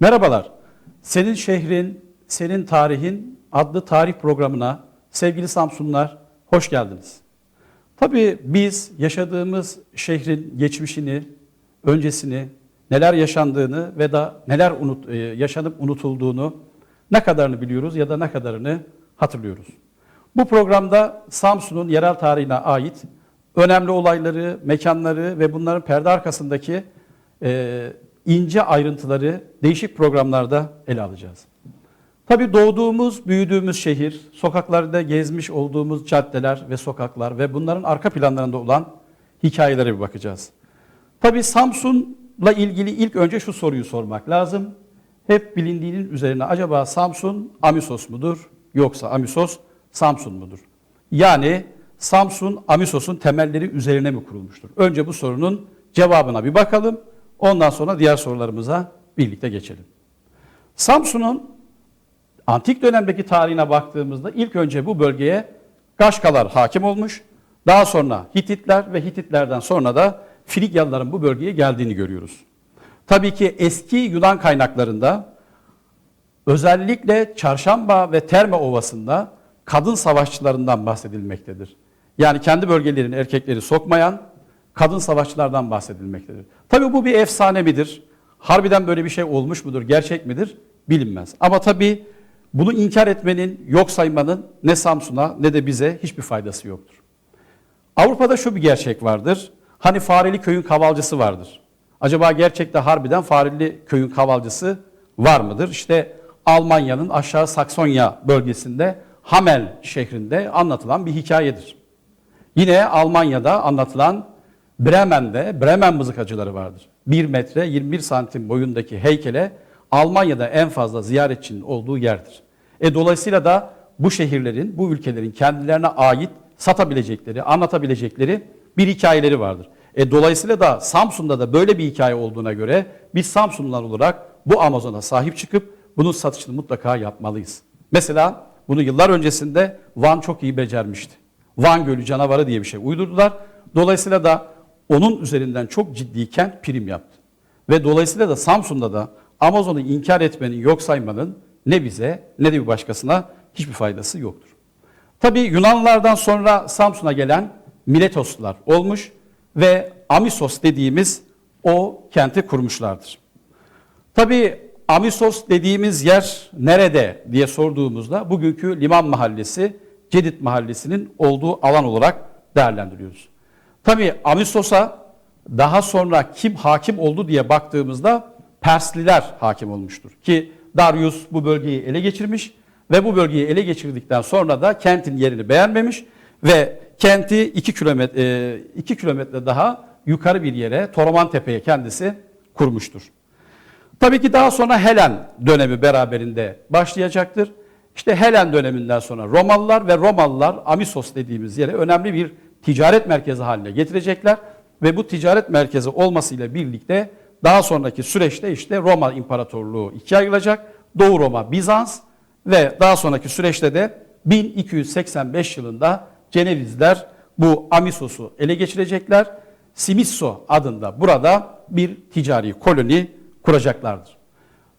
Merhabalar. Senin şehrin, senin tarihin adlı tarih programına sevgili Samsunlar hoş geldiniz. Tabii biz yaşadığımız şehrin geçmişini, öncesini, neler yaşandığını ve da neler unut, e, yaşanıp unutulduğunu ne kadarını biliyoruz ya da ne kadarını hatırlıyoruz. Bu programda Samsun'un yerel tarihine ait önemli olayları, mekanları ve bunların perde arkasındaki e, ince ayrıntıları değişik programlarda ele alacağız. Tabii doğduğumuz, büyüdüğümüz şehir, sokaklarda gezmiş olduğumuz caddeler ve sokaklar ve bunların arka planlarında olan hikayelere bir bakacağız. Tabii Samsun'la ilgili ilk önce şu soruyu sormak lazım. Hep bilindiğinin üzerine acaba Samsun Amisos mudur yoksa Amisos Samsun mudur? Yani Samsun Amisos'un temelleri üzerine mi kurulmuştur? Önce bu sorunun cevabına bir bakalım. Ondan sonra diğer sorularımıza birlikte geçelim. Samsun'un antik dönemdeki tarihine baktığımızda ilk önce bu bölgeye Gaşkalar hakim olmuş. Daha sonra Hititler ve Hititlerden sonra da Frigyalıların bu bölgeye geldiğini görüyoruz. Tabii ki eski Yunan kaynaklarında özellikle Çarşamba ve Terme Ovası'nda kadın savaşçılarından bahsedilmektedir. Yani kendi bölgelerinin erkekleri sokmayan kadın savaşçılardan bahsedilmektedir. Tabii bu bir efsane midir? Harbiden böyle bir şey olmuş mudur? Gerçek midir? Bilinmez. Ama tabii bunu inkar etmenin, yok saymanın ne Samsun'a ne de bize hiçbir faydası yoktur. Avrupa'da şu bir gerçek vardır. Hani Fareli köyün kavalcısı vardır. Acaba gerçekte harbiden Fareli köyün kavalcısı var mıdır? İşte Almanya'nın aşağı Saksonya bölgesinde Hamel şehrinde anlatılan bir hikayedir. Yine Almanya'da anlatılan Bremen'de Bremen mızıkacıları vardır. 1 metre 21 santim boyundaki heykele Almanya'da en fazla ziyaretçinin olduğu yerdir. E dolayısıyla da bu şehirlerin, bu ülkelerin kendilerine ait satabilecekleri, anlatabilecekleri bir hikayeleri vardır. E dolayısıyla da Samsun'da da böyle bir hikaye olduğuna göre biz Samsunlular olarak bu Amazon'a sahip çıkıp bunun satışını mutlaka yapmalıyız. Mesela bunu yıllar öncesinde Van çok iyi becermişti. Van Gölü canavarı diye bir şey uydurdular. Dolayısıyla da onun üzerinden çok ciddi kent prim yaptı. Ve dolayısıyla da Samsun'da da Amazon'u inkar etmenin, yok saymanın ne bize ne de bir başkasına hiçbir faydası yoktur. Tabi Yunanlılardan sonra Samsun'a gelen Miletoslular olmuş ve Amisos dediğimiz o kenti kurmuşlardır. Tabi Amisos dediğimiz yer nerede diye sorduğumuzda bugünkü Liman Mahallesi, Cedit Mahallesi'nin olduğu alan olarak değerlendiriyoruz. Tabi Amisos'a daha sonra kim hakim oldu diye baktığımızda Persliler hakim olmuştur. Ki Darius bu bölgeyi ele geçirmiş ve bu bölgeyi ele geçirdikten sonra da kentin yerini beğenmemiş ve kenti 2 kilometre, 2 kilometre daha yukarı bir yere Toroman Tepe'ye kendisi kurmuştur. Tabii ki daha sonra Helen dönemi beraberinde başlayacaktır. İşte Helen döneminden sonra Romalılar ve Romalılar Amisos dediğimiz yere önemli bir ticaret merkezi haline getirecekler ve bu ticaret merkezi olmasıyla birlikte daha sonraki süreçte işte Roma İmparatorluğu ikiye ayrılacak. Doğu Roma, Bizans ve daha sonraki süreçte de 1285 yılında Cenevizler bu Amisos'u ele geçirecekler. Simisso adında burada bir ticari koloni kuracaklardır.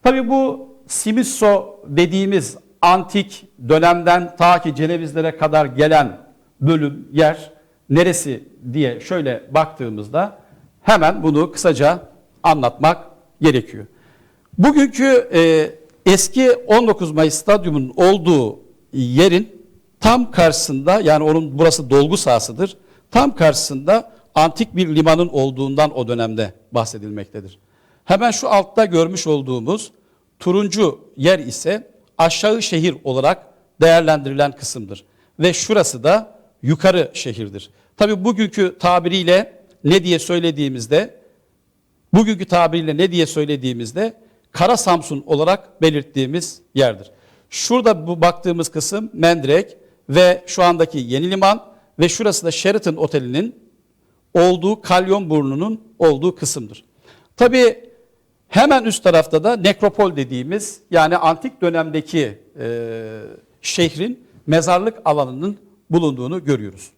Tabi bu Simisso dediğimiz antik dönemden ta ki Cenevizlere kadar gelen bölüm, yer neresi diye şöyle baktığımızda hemen bunu kısaca anlatmak gerekiyor. Bugünkü e, eski 19 Mayıs Stadyumu'nun olduğu yerin tam karşısında yani onun burası dolgu sahasıdır. Tam karşısında antik bir limanın olduğundan o dönemde bahsedilmektedir. Hemen şu altta görmüş olduğumuz turuncu yer ise aşağı şehir olarak değerlendirilen kısımdır. Ve şurası da yukarı şehirdir. Tabi bugünkü tabiriyle ne diye söylediğimizde, bugünkü tabiriyle ne diye söylediğimizde Kara Samsun olarak belirttiğimiz yerdir. Şurada bu baktığımız kısım Mendirek ve şu andaki Yeni Liman ve şurası da Sheraton Oteli'nin olduğu Kalyon Burnu'nun olduğu kısımdır. Tabi hemen üst tarafta da nekropol dediğimiz yani antik dönemdeki e, şehrin mezarlık alanının bulunduğunu görüyoruz.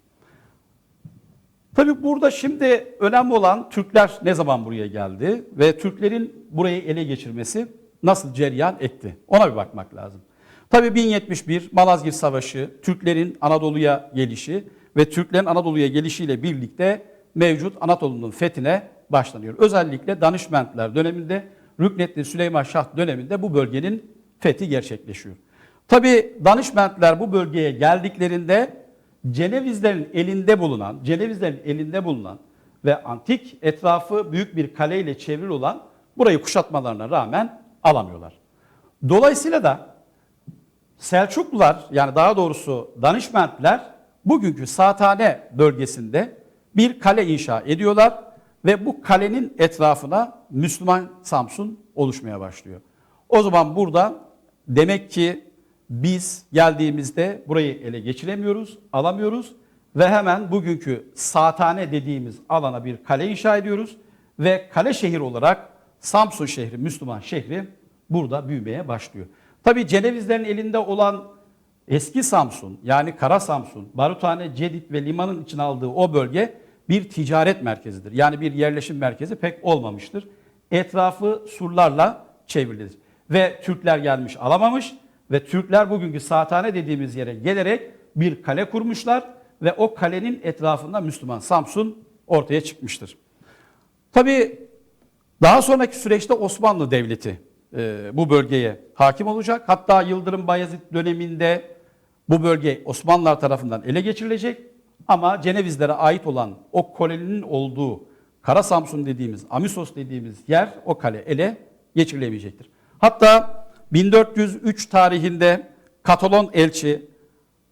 Tabi burada şimdi önemli olan Türkler ne zaman buraya geldi ve Türklerin burayı ele geçirmesi nasıl cereyan etti? Ona bir bakmak lazım. Tabii 1071 Malazgirt Savaşı, Türklerin Anadolu'ya gelişi ve Türklerin Anadolu'ya gelişiyle birlikte mevcut Anadolu'nun fethine başlanıyor. Özellikle Danışmentler döneminde, Rüknettin Süleyman Şah döneminde bu bölgenin fethi gerçekleşiyor. Tabii Danışmentler bu bölgeye geldiklerinde Cenevizlerin elinde bulunan, Cenevizlerin elinde bulunan ve antik etrafı büyük bir kaleyle çevrili olan burayı kuşatmalarına rağmen alamıyorlar. Dolayısıyla da Selçuklular yani daha doğrusu Danışmentler bugünkü Saathane bölgesinde bir kale inşa ediyorlar ve bu kalenin etrafına Müslüman Samsun oluşmaya başlıyor. O zaman burada demek ki biz geldiğimizde burayı ele geçiremiyoruz, alamıyoruz ve hemen bugünkü Saathane dediğimiz alana bir kale inşa ediyoruz ve kale şehir olarak Samsun şehri, Müslüman şehri burada büyümeye başlıyor. Tabii Cenevizlerin elinde olan eski Samsun yani Kara Samsun, Baruthane, Cedit ve limanın için aldığı o bölge bir ticaret merkezidir. Yani bir yerleşim merkezi pek olmamıştır. Etrafı surlarla çevrilidir. Ve Türkler gelmiş alamamış ve Türkler bugünkü Saathane dediğimiz yere gelerek bir kale kurmuşlar ve o kalenin etrafında Müslüman Samsun ortaya çıkmıştır. Tabii daha sonraki süreçte Osmanlı Devleti e, bu bölgeye hakim olacak. Hatta Yıldırım Bayezid döneminde bu bölge Osmanlılar tarafından ele geçirilecek. Ama Cenevizlere ait olan o koloninin olduğu Kara Samsun dediğimiz, Amisos dediğimiz yer o kale ele geçirilemeyecektir. Hatta 1403 tarihinde Katalon elçi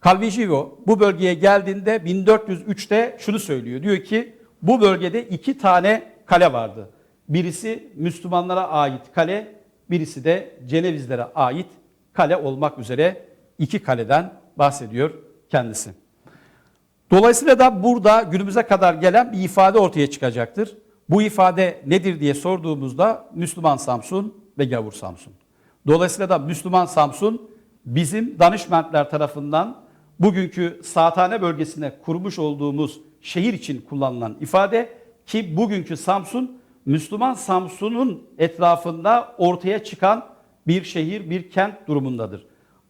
Calvigio bu bölgeye geldiğinde 1403'te şunu söylüyor. Diyor ki bu bölgede iki tane kale vardı. Birisi Müslümanlara ait kale, birisi de Cenevizlere ait kale olmak üzere iki kaleden bahsediyor kendisi. Dolayısıyla da burada günümüze kadar gelen bir ifade ortaya çıkacaktır. Bu ifade nedir diye sorduğumuzda Müslüman Samsun ve Gavur Samsun. Dolayısıyla da Müslüman Samsun bizim danışmentler tarafından bugünkü Saathane bölgesine kurmuş olduğumuz şehir için kullanılan ifade ki bugünkü Samsun Müslüman Samsun'un etrafında ortaya çıkan bir şehir, bir kent durumundadır.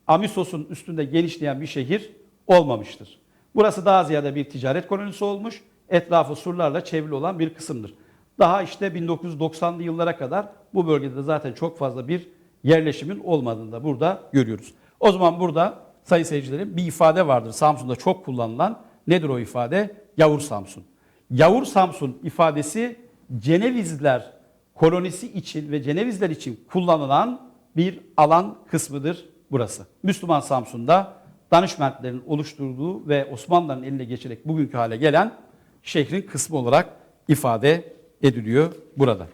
Amisos'un üstünde genişleyen bir şehir olmamıştır. Burası daha ziyade bir ticaret kolonisi olmuş, etrafı surlarla çevrili olan bir kısımdır. Daha işte 1990'lı yıllara kadar bu bölgede zaten çok fazla bir yerleşimin olmadığını da burada görüyoruz. O zaman burada sayın seyircilerim bir ifade vardır Samsun'da çok kullanılan. Nedir o ifade? Yavur Samsun. Yavur Samsun ifadesi Cenevizler kolonisi için ve Cenevizler için kullanılan bir alan kısmıdır burası. Müslüman Samsun'da danışmentlerin oluşturduğu ve Osmanlıların eline geçerek bugünkü hale gelen şehrin kısmı olarak ifade ediliyor burada.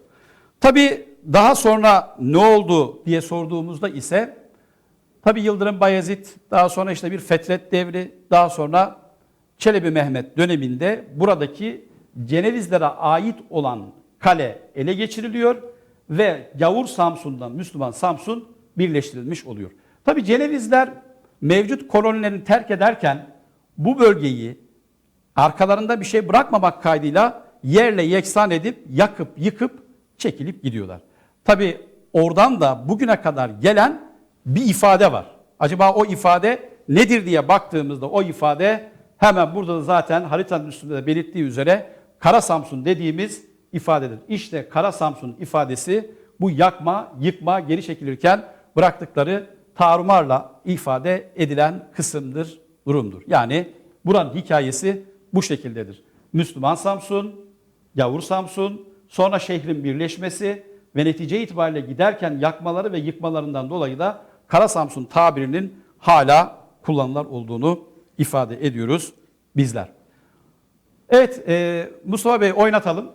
Tabi daha sonra ne oldu diye sorduğumuzda ise tabi Yıldırım Bayezid daha sonra işte bir fetret devri daha sonra Çelebi Mehmet döneminde buradaki Cenevizlere ait olan kale ele geçiriliyor ve Yavur Samsun'dan Müslüman Samsun birleştirilmiş oluyor. Tabi Cenevizler mevcut kolonilerini terk ederken bu bölgeyi arkalarında bir şey bırakmamak kaydıyla yerle yeksan edip yakıp yıkıp çekilip gidiyorlar. Tabi oradan da bugüne kadar gelen bir ifade var. Acaba o ifade nedir diye baktığımızda o ifade hemen burada da zaten haritanın üstünde de belirttiği üzere Kara Samsun dediğimiz ifadedir. İşte Kara Samsun ifadesi bu yakma, yıkma, geri çekilirken bıraktıkları tarumarla ifade edilen kısımdır, durumdur. Yani buranın hikayesi bu şekildedir. Müslüman Samsun, Yavur Samsun, sonra şehrin birleşmesi ve netice itibariyle giderken yakmaları ve yıkmalarından dolayı da Kara Samsun tabirinin hala kullanılar olduğunu ifade ediyoruz bizler. Evet e, Mustafa Bey oynatalım.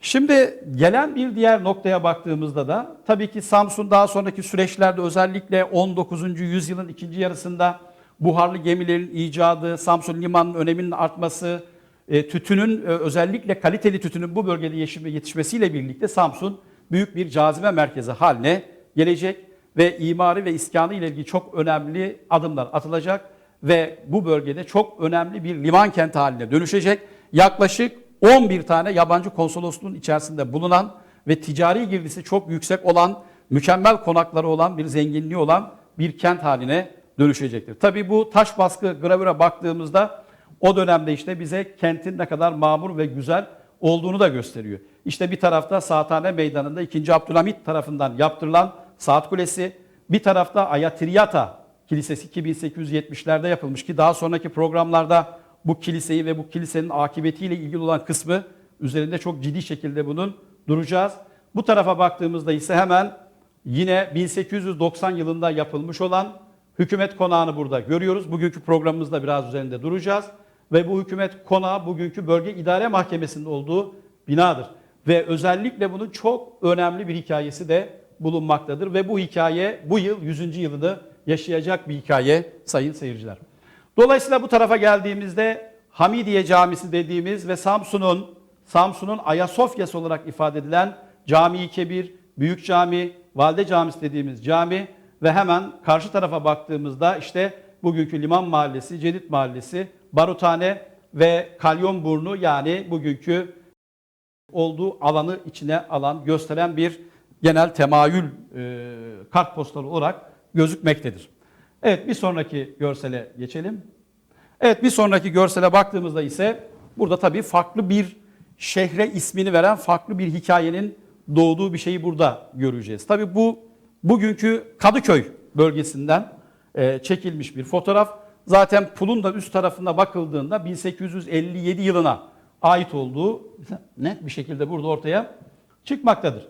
Şimdi gelen bir diğer noktaya baktığımızda da tabii ki Samsun daha sonraki süreçlerde özellikle 19. yüzyılın ikinci yarısında buharlı gemilerin icadı, Samsun limanının öneminin artması, e, tütünün e, özellikle kaliteli tütünün bu bölgede yetişmesiyle birlikte Samsun büyük bir cazibe merkezi haline gelecek ve imari ve iskanı ile ilgili çok önemli adımlar atılacak ve bu bölgede çok önemli bir liman kenti haline dönüşecek. Yaklaşık 11 tane yabancı konsolosluğun içerisinde bulunan ve ticari girdisi çok yüksek olan mükemmel konakları olan, bir zenginliği olan bir kent haline dönüşecektir. Tabii bu taş baskı gravüre baktığımızda o dönemde işte bize kentin ne kadar mamur ve güzel olduğunu da gösteriyor. İşte bir tarafta Saathane Meydanı'nda 2. Abdülhamit tarafından yaptırılan Saat Kulesi, bir tarafta Ayatriyata Kilisesi 2870'lerde yapılmış ki daha sonraki programlarda bu kiliseyi ve bu kilisenin akıbetiyle ilgili olan kısmı üzerinde çok ciddi şekilde bunun duracağız. Bu tarafa baktığımızda ise hemen yine 1890 yılında yapılmış olan hükümet konağını burada görüyoruz. Bugünkü programımızda biraz üzerinde duracağız. Ve bu hükümet konağı bugünkü bölge idare mahkemesinde olduğu binadır. Ve özellikle bunun çok önemli bir hikayesi de bulunmaktadır. Ve bu hikaye bu yıl 100. yılını yaşayacak bir hikaye sayın seyirciler. Dolayısıyla bu tarafa geldiğimizde Hamidiye Camisi dediğimiz ve Samsun'un Samsun'un Ayasofya'sı olarak ifade edilen Cami-i Kebir, Büyük Cami, Valide Camisi dediğimiz cami ve hemen karşı tarafa baktığımızda işte bugünkü Liman Mahallesi, Cedid Mahallesi, Baruthane ve Kalyonburnu yani bugünkü olduğu alanı içine alan, gösteren bir genel temayül e, kartpostalı olarak gözükmektedir. Evet bir sonraki görsele geçelim. Evet bir sonraki görsele baktığımızda ise burada tabii farklı bir şehre ismini veren farklı bir hikayenin doğduğu bir şeyi burada göreceğiz. Tabii bu bugünkü Kadıköy bölgesinden e, çekilmiş bir fotoğraf. Zaten pulun da üst tarafına bakıldığında 1857 yılına ait olduğu net bir şekilde burada ortaya çıkmaktadır.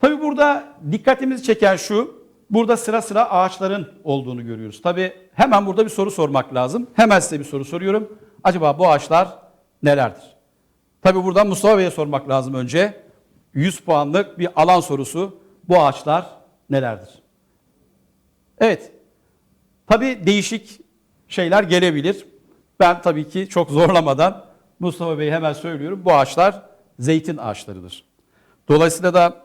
Tabii burada dikkatimizi çeken şu, burada sıra sıra ağaçların olduğunu görüyoruz. Tabii hemen burada bir soru sormak lazım. Hemen size bir soru soruyorum. Acaba bu ağaçlar nelerdir? Tabii buradan Mustafa Bey'e sormak lazım önce. 100 puanlık bir alan sorusu. Bu ağaçlar nelerdir? Evet. Tabii değişik şeyler gelebilir. Ben tabii ki çok zorlamadan Mustafa Bey'e hemen söylüyorum. Bu ağaçlar zeytin ağaçlarıdır. Dolayısıyla da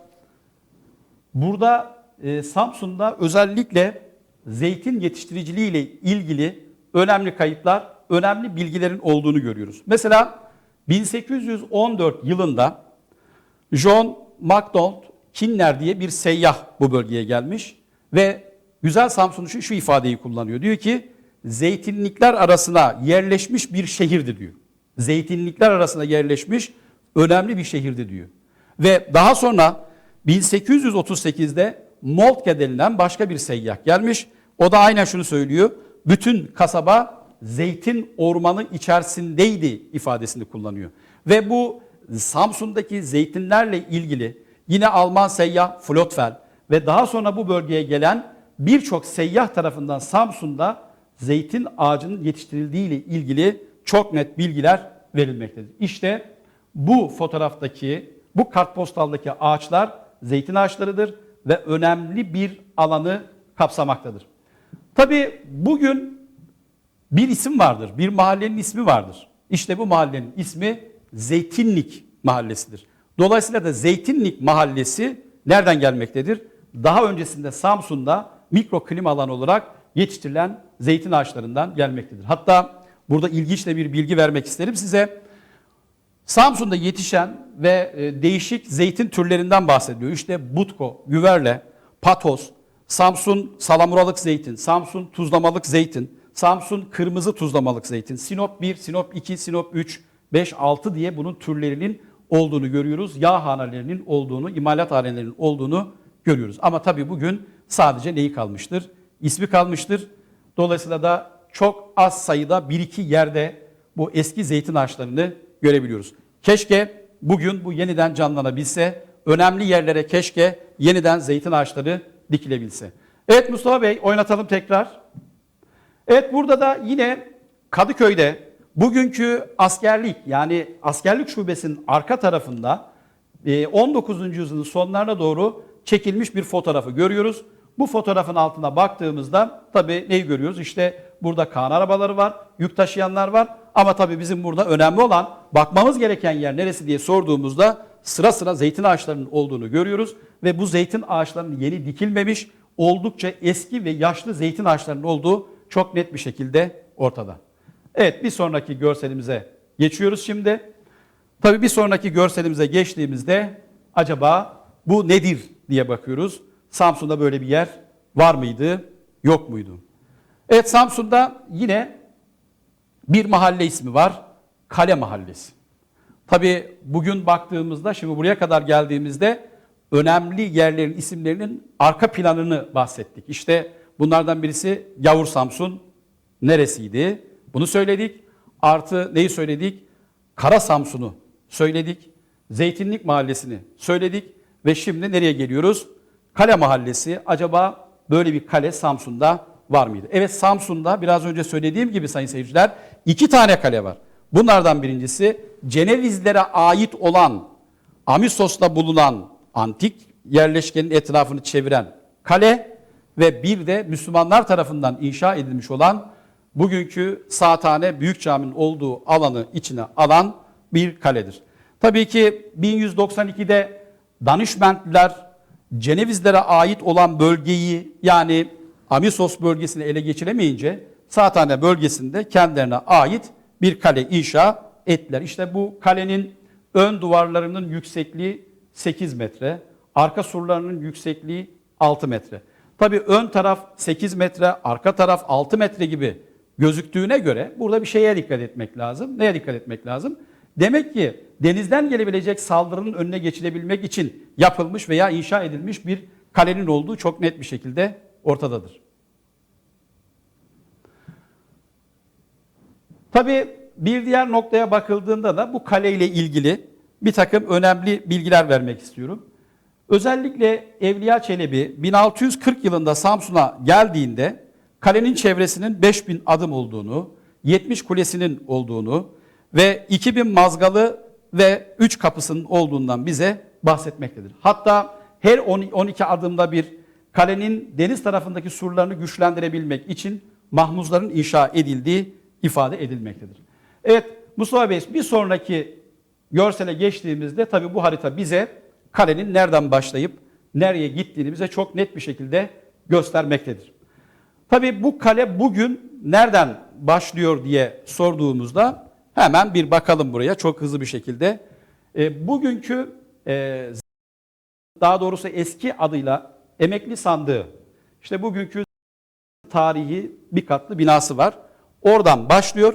burada e, Samsun'da özellikle zeytin yetiştiriciliği ile ilgili önemli kayıtlar, önemli bilgilerin olduğunu görüyoruz. Mesela 1814 yılında John MacDonald Kinner diye bir seyyah bu bölgeye gelmiş ve Güzel Samsun için şu ifadeyi kullanıyor. Diyor ki zeytinlikler arasına yerleşmiş bir şehirdi diyor. Zeytinlikler arasına yerleşmiş önemli bir şehirdi diyor. Ve daha sonra 1838'de Moltke denilen başka bir seyyah gelmiş. O da aynen şunu söylüyor. Bütün kasaba zeytin ormanı içerisindeydi ifadesini kullanıyor. Ve bu Samsun'daki zeytinlerle ilgili yine Alman seyyah Flotfel ve daha sonra bu bölgeye gelen birçok seyyah tarafından Samsun'da zeytin ağacının yetiştirildiği ile ilgili çok net bilgiler verilmektedir. İşte bu fotoğraftaki, bu kartpostaldaki ağaçlar zeytin ağaçlarıdır ve önemli bir alanı kapsamaktadır. Tabii bugün bir isim vardır, bir mahallenin ismi vardır. İşte bu mahallenin ismi Zeytinlik Mahallesi'dir. Dolayısıyla da Zeytinlik Mahallesi nereden gelmektedir? Daha öncesinde Samsun'da mikro klima alanı olarak yetiştirilen zeytin ağaçlarından gelmektedir. Hatta burada ilginç de bir bilgi vermek isterim size. Samsun'da yetişen ve e, değişik zeytin türlerinden bahsediyor. İşte Butko, Güverle, Patos, Samsun salamuralık zeytin, Samsun tuzlamalık zeytin, Samsun kırmızı tuzlamalık zeytin, Sinop 1, Sinop 2, Sinop 3, 5, 6 diye bunun türlerinin olduğunu görüyoruz. Yağ hanelerinin olduğunu, imalat hanelerinin olduğunu görüyoruz. Ama tabii bugün sadece neyi kalmıştır? İsmi kalmıştır. Dolayısıyla da çok az sayıda bir iki yerde bu eski zeytin ağaçlarını görebiliyoruz. Keşke bugün bu yeniden canlanabilse, önemli yerlere keşke yeniden zeytin ağaçları dikilebilse. Evet Mustafa Bey oynatalım tekrar. Evet burada da yine Kadıköy'de bugünkü askerlik yani askerlik şubesinin arka tarafında 19. yüzyılın sonlarına doğru çekilmiş bir fotoğrafı görüyoruz. Bu fotoğrafın altına baktığımızda tabii neyi görüyoruz? İşte burada kan arabaları var, yük taşıyanlar var. Ama tabii bizim burada önemli olan bakmamız gereken yer neresi diye sorduğumuzda sıra sıra zeytin ağaçlarının olduğunu görüyoruz. Ve bu zeytin ağaçlarının yeni dikilmemiş, oldukça eski ve yaşlı zeytin ağaçlarının olduğu çok net bir şekilde ortada. Evet bir sonraki görselimize geçiyoruz şimdi. Tabii bir sonraki görselimize geçtiğimizde acaba bu nedir diye bakıyoruz. Samsun'da böyle bir yer var mıydı, yok muydu? Evet Samsun'da yine bir mahalle ismi var. Kale Mahallesi. Tabii bugün baktığımızda, şimdi buraya kadar geldiğimizde önemli yerlerin isimlerinin arka planını bahsettik. İşte bunlardan birisi Yavur Samsun neresiydi? Bunu söyledik. Artı neyi söyledik? Kara Samsun'u söyledik. Zeytinlik Mahallesi'ni söyledik. Ve şimdi nereye geliyoruz? Kale Mahallesi. Acaba böyle bir kale Samsun'da var mıydı? Evet Samsun'da biraz önce söylediğim gibi sayın seyirciler iki tane kale var. Bunlardan birincisi Cenevizlere ait olan Amisos'ta bulunan antik yerleşkenin etrafını çeviren kale ve bir de Müslümanlar tarafından inşa edilmiş olan bugünkü Saathane Büyük Cami'nin olduğu alanı içine alan bir kaledir. Tabii ki 1192'de Danışmentliler Cenevizlere ait olan bölgeyi yani Amisos bölgesini ele geçiremeyince Saathane bölgesinde kendilerine ait bir kale inşa ettiler. İşte bu kalenin ön duvarlarının yüksekliği 8 metre, arka surlarının yüksekliği 6 metre. Tabii ön taraf 8 metre, arka taraf 6 metre gibi gözüktüğüne göre burada bir şeye dikkat etmek lazım. Neye dikkat etmek lazım? Demek ki denizden gelebilecek saldırının önüne geçilebilmek için yapılmış veya inşa edilmiş bir kalenin olduğu çok net bir şekilde ortadadır. Tabii bir diğer noktaya bakıldığında da bu kaleyle ilgili bir takım önemli bilgiler vermek istiyorum. Özellikle Evliya Çelebi 1640 yılında Samsun'a geldiğinde kalenin çevresinin 5000 adım olduğunu, 70 kulesinin olduğunu ve 2000 mazgalı ve 3 kapısının olduğundan bize bahsetmektedir. Hatta her 12 adımda bir kalenin deniz tarafındaki surlarını güçlendirebilmek için mahmuzların inşa edildiği ifade edilmektedir. Evet Mustafa Bey bir sonraki görsele geçtiğimizde tabi bu harita bize kalenin nereden başlayıp nereye gittiğini bize çok net bir şekilde göstermektedir. Tabi bu kale bugün nereden başlıyor diye sorduğumuzda hemen bir bakalım buraya çok hızlı bir şekilde. E, bugünkü e, daha doğrusu eski adıyla emekli sandığı işte bugünkü tarihi bir katlı binası var. Oradan başlıyor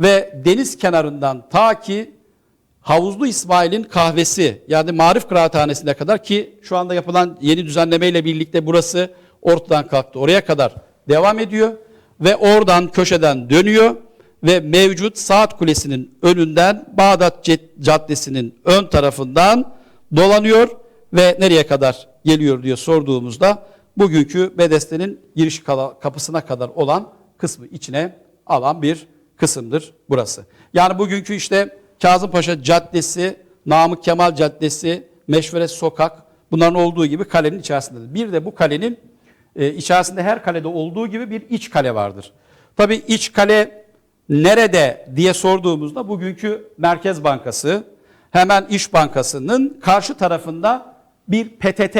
ve deniz kenarından ta ki Havuzlu İsmail'in kahvesi yani Marif Kıraathanesi'ne kadar ki şu anda yapılan yeni düzenlemeyle birlikte burası ortadan kalktı. Oraya kadar devam ediyor ve oradan köşeden dönüyor ve mevcut Saat Kulesi'nin önünden Bağdat Caddesi'nin ön tarafından dolanıyor ve nereye kadar geliyor diye sorduğumuzda bugünkü Bedeste'nin giriş kapısına kadar olan kısmı içine alan bir kısımdır burası. Yani bugünkü işte Kazımpaşa Caddesi, Namık Kemal Caddesi, Meşveret Sokak bunların olduğu gibi kalenin içerisindedir. Bir de bu kalenin e, içerisinde her kalede olduğu gibi bir iç kale vardır. Tabi iç kale nerede diye sorduğumuzda bugünkü Merkez Bankası, hemen İş Bankası'nın karşı tarafında bir PTT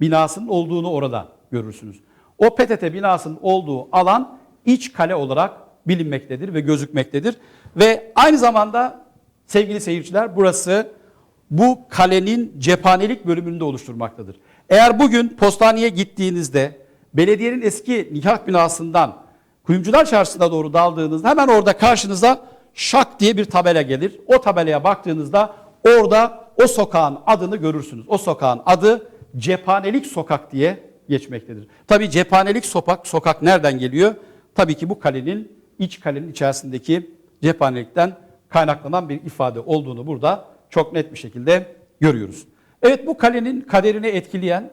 binasının olduğunu orada görürsünüz. O PTT binasının olduğu alan iç kale olarak bilinmektedir ve gözükmektedir. Ve aynı zamanda sevgili seyirciler burası bu kalenin cephanelik bölümünde oluşturmaktadır. Eğer bugün postaneye gittiğinizde belediyenin eski nikah binasından Kuyumcular Çarşısı'na doğru daldığınızda hemen orada karşınıza şak diye bir tabela gelir. O tabelaya baktığınızda orada o sokağın adını görürsünüz. O sokağın adı Cephanelik Sokak diye geçmektedir. Tabii cephanelik sokak, sokak nereden geliyor? Tabii ki bu kalenin iç kalenin içerisindeki cephanelikten kaynaklanan bir ifade olduğunu burada çok net bir şekilde görüyoruz. Evet bu kalenin kaderini etkileyen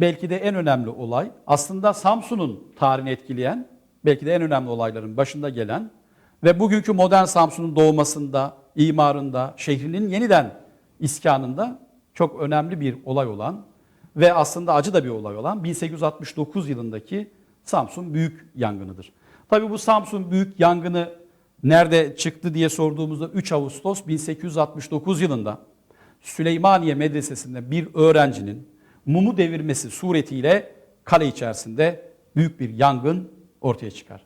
belki de en önemli olay aslında Samsun'un tarihini etkileyen belki de en önemli olayların başında gelen ve bugünkü modern Samsun'un doğmasında, imarında, şehrinin yeniden iskanında çok önemli bir olay olan ve aslında acı da bir olay olan 1869 yılındaki Samsun Büyük Yangını'dır. Tabii bu Samsun Büyük Yangını nerede çıktı diye sorduğumuzda 3 Ağustos 1869 yılında Süleymaniye Medresesi'nde bir öğrencinin mumu devirmesi suretiyle kale içerisinde büyük bir yangın ortaya çıkar.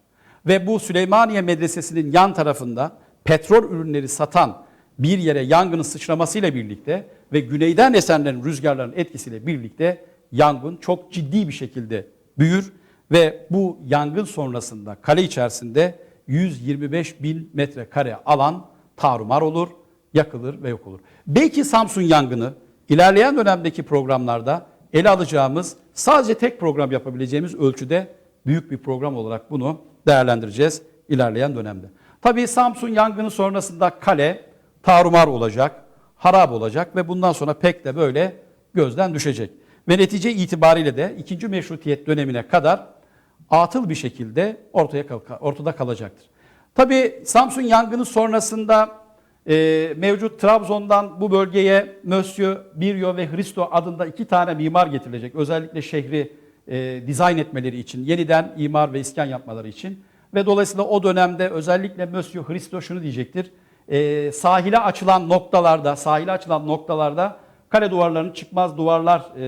Ve bu Süleymaniye Medresesi'nin yan tarafında petrol ürünleri satan bir yere yangının sıçramasıyla birlikte ve güneyden esenlerin rüzgarların etkisiyle birlikte yangın çok ciddi bir şekilde büyür ve bu yangın sonrasında kale içerisinde 125 bin metrekare alan tarumar olur, yakılır ve yok olur. Belki Samsun yangını ilerleyen dönemdeki programlarda ele alacağımız sadece tek program yapabileceğimiz ölçüde büyük bir program olarak bunu değerlendireceğiz ilerleyen dönemde. Tabii Samsun yangını sonrasında kale tarumar olacak, harap olacak ve bundan sonra pek de böyle gözden düşecek. Ve netice itibariyle de ikinci meşrutiyet dönemine kadar atıl bir şekilde ortaya ortada kalacaktır. Tabii Samsun yangını sonrasında e, mevcut Trabzon'dan bu bölgeye Monsieur Biryo ve Hristo adında iki tane mimar getirilecek. Özellikle şehri e, dizayn etmeleri için, yeniden imar ve iskan yapmaları için. Ve dolayısıyla o dönemde özellikle Monsieur Hristo şunu diyecektir. E, sahile açılan noktalarda, sahile açılan noktalarda kale duvarlarının çıkmaz duvarlar e,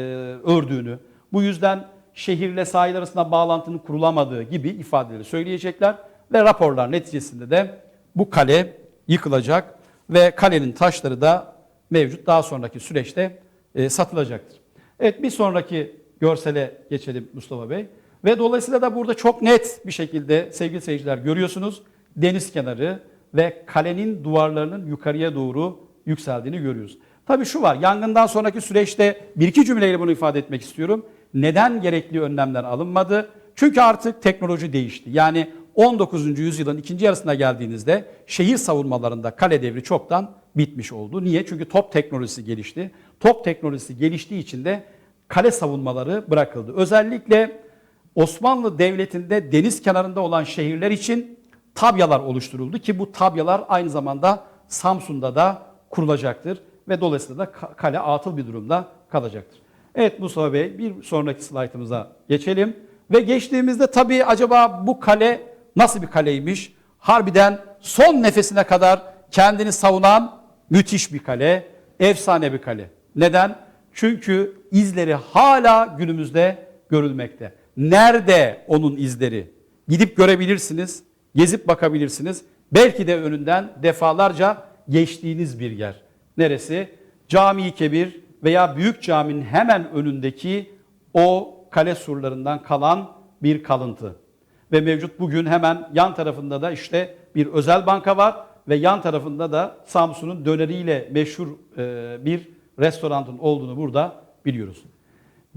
ördüğünü, bu yüzden şehirle sahil arasında bağlantının kurulamadığı gibi ifadeleri söyleyecekler ve raporlar neticesinde de bu kale yıkılacak ve kalenin taşları da mevcut daha sonraki süreçte e, satılacaktır. Evet bir sonraki görsele geçelim Mustafa Bey. Ve dolayısıyla da burada çok net bir şekilde sevgili seyirciler görüyorsunuz deniz kenarı ve kalenin duvarlarının yukarıya doğru yükseldiğini görüyoruz. Tabii şu var yangından sonraki süreçte bir iki cümleyle bunu ifade etmek istiyorum. Neden gerekli önlemler alınmadı? Çünkü artık teknoloji değişti. Yani 19. yüzyılın ikinci yarısına geldiğinizde şehir savunmalarında kale devri çoktan bitmiş oldu. Niye? Çünkü top teknolojisi gelişti. Top teknolojisi geliştiği için de kale savunmaları bırakıldı. Özellikle Osmanlı Devleti'nde deniz kenarında olan şehirler için tabyalar oluşturuldu ki bu tabyalar aynı zamanda Samsun'da da kurulacaktır ve dolayısıyla da ka- kale atıl bir durumda kalacaktır. Evet Mustafa Bey bir sonraki slaytımıza geçelim. Ve geçtiğimizde tabii acaba bu kale nasıl bir kaleymiş? Harbiden son nefesine kadar kendini savunan müthiş bir kale, efsane bir kale. Neden? Çünkü izleri hala günümüzde görülmekte. Nerede onun izleri? Gidip görebilirsiniz, gezip bakabilirsiniz. Belki de önünden defalarca geçtiğiniz bir yer. Neresi? Cami-i Kebir veya Büyük Cami'nin hemen önündeki o kale surlarından kalan bir kalıntı. Ve mevcut bugün hemen yan tarafında da işte bir özel banka var ve yan tarafında da Samsun'un döneriyle meşhur e, bir restoranın olduğunu burada biliyoruz.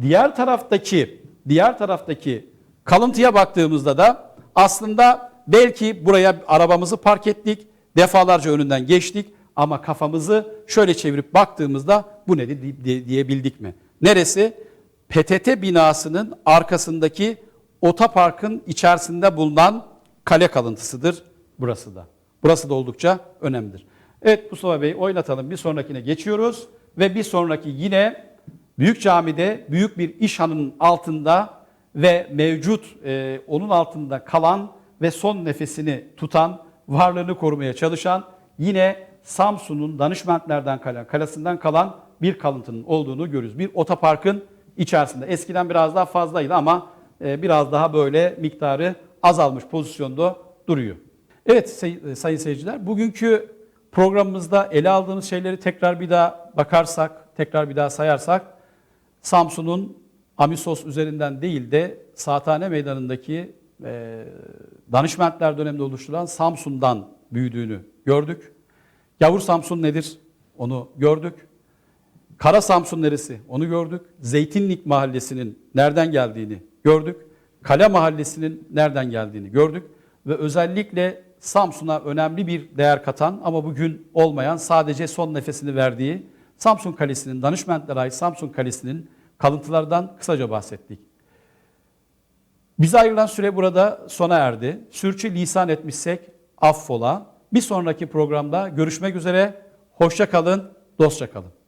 Diğer taraftaki diğer taraftaki kalıntıya baktığımızda da aslında belki buraya arabamızı park ettik, defalarca önünden geçtik ama kafamızı şöyle çevirip baktığımızda bu ne di- di- diyebildik mi? Neresi? PTT binasının arkasındaki otoparkın içerisinde bulunan kale kalıntısıdır burası da. Burası da oldukça önemlidir. Evet Mustafa Bey oynatalım. Bir sonrakine geçiyoruz ve bir sonraki yine Büyük Cami'de büyük bir işhanın altında ve mevcut e, onun altında kalan ve son nefesini tutan, varlığını korumaya çalışan yine Samsun'un danışmentlerden kalan, kalesinden kalan bir kalıntının olduğunu görüyoruz. Bir otoparkın içerisinde. Eskiden biraz daha fazlaydı ama biraz daha böyle miktarı azalmış pozisyonda duruyor. Evet e, sayın seyirciler, bugünkü programımızda ele aldığımız şeyleri tekrar bir daha bakarsak, tekrar bir daha sayarsak, Samsun'un Amisos üzerinden değil de Saathane Meydanı'ndaki e, danışmentler döneminde oluşturulan Samsun'dan büyüdüğünü gördük. Yavur Samsun nedir? Onu gördük. Kara Samsun neresi? Onu gördük. Zeytinlik Mahallesi'nin nereden geldiğini gördük. Kale Mahallesi'nin nereden geldiğini gördük. Ve özellikle Samsun'a önemli bir değer katan ama bugün olmayan sadece son nefesini verdiği Samsun Kalesi'nin, danışmentlere ait Samsun Kalesi'nin kalıntılardan kısaca bahsettik. Bize ayrılan süre burada sona erdi. Sürçü lisan etmişsek affola. Bir sonraki programda görüşmek üzere. Hoşça kalın, dostça kalın.